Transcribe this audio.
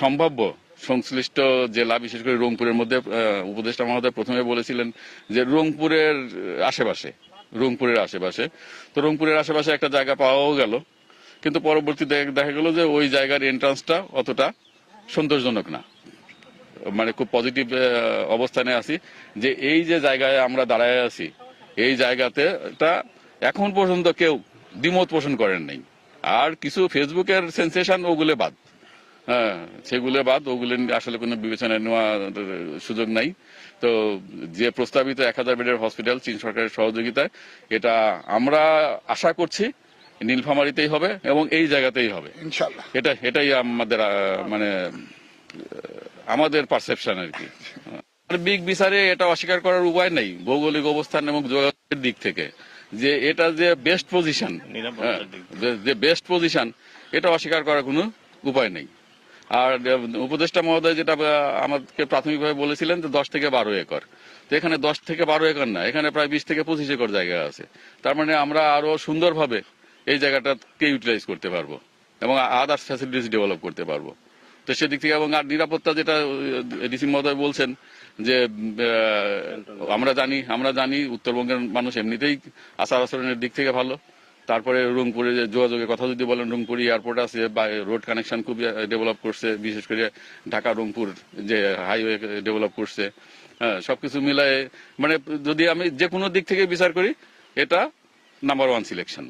সম্ভাব্য সংশ্লিষ্ট জেলা, বিশেষ করে রংপুরের মধ্যে উপদেষ্টা মহোদয় প্রথমে বলেছিলেন যে রংপুরের আশেপাশে রংপুরের আশেপাশে। তো রংপুরের আশেপাশে একটা জায়গা পাওয়াও গেল। কিন্তু পরবর্তীতে দেখা গেল যে ওই জায়গার এন্ট্রান্সটা অতটা সন্তোষজনক না। মানে খুব পজিটিভ অবস্থানে আছি যে এই যে জায়গায় আমরা দাঁড়ায় আছি, এই জায়গাতে এখন পর্যন্ত কেউ দ্বিমত পোষণ করেন নাই। আর কিছু ফেসবুকের সেন্সেশন ওগুলো বাদ। হ্যাঁ সেগুলো বাদ ওগুলো আসলে কোনো বিবেচনায় নেওয়া সুযোগ নাই। তো যে প্রস্তাবিত এক হাজার বেডের হসপিটাল চীন সরকারের সহযোগিতায় এটা আমরা আশা করছি নীলফামারিতেই হবে এবং এই জায়গাতেই হবে। ইনশাল্লাহ এটা এটাই আমাদের মানে আমাদের পারসেপশন আর কি। আর বিগ বিচারে এটা অস্বীকার করার উপায় নেই ভৌগোলিক অবস্থান এবং যোগাযোগের দিক থেকে। যে এটা যে বেস্ট পজিশন যে বেস্ট পজিশন এটা অস্বীকার করার কোনো উপায় নেই। আর উপদেষ্টা মহোদয় যেটা আমাদেরকে প্রাথমিকভাবে বলেছিলেন যে দশ থেকে বারো একর। তো এখানে দশ থেকে বারো একর না, এখানে প্রায় বিশ থেকে পঁচিশ একর জায়গা আছে। তার মানে আমরা আরও সুন্দরভাবে এই জায়গাটাকে ইউটিলাইজ করতে পারব এবং আদার্স ফ্যাসিলিটিস ডেভেলপ করতে পারব। তো সেদিক থেকে এবং আর নিরাপত্তা যেটা ডিসি মহোদয় বলছেন যে আমরা জানি আমরা জানি উত্তরবঙ্গের মানুষ এমনিতেই আচার আচরণের দিক থেকে ভালো। তারপরে রংপুরে যোগাযোগের কথা যদি বলেন রংপুর এয়ারপোর্ট আছে, বা রোড কানেকশন খুব ডেভেলপ করছে, বিশেষ করে ঢাকা, রংপুর যে হাইওয়ে ডেভেলপ করছে হ্যাঁ সবকিছু মিলায় মানে যদি আমি যে কোনো দিক থেকে বিচার করি, এটা নাম্বার ওয়ান সিলেকশন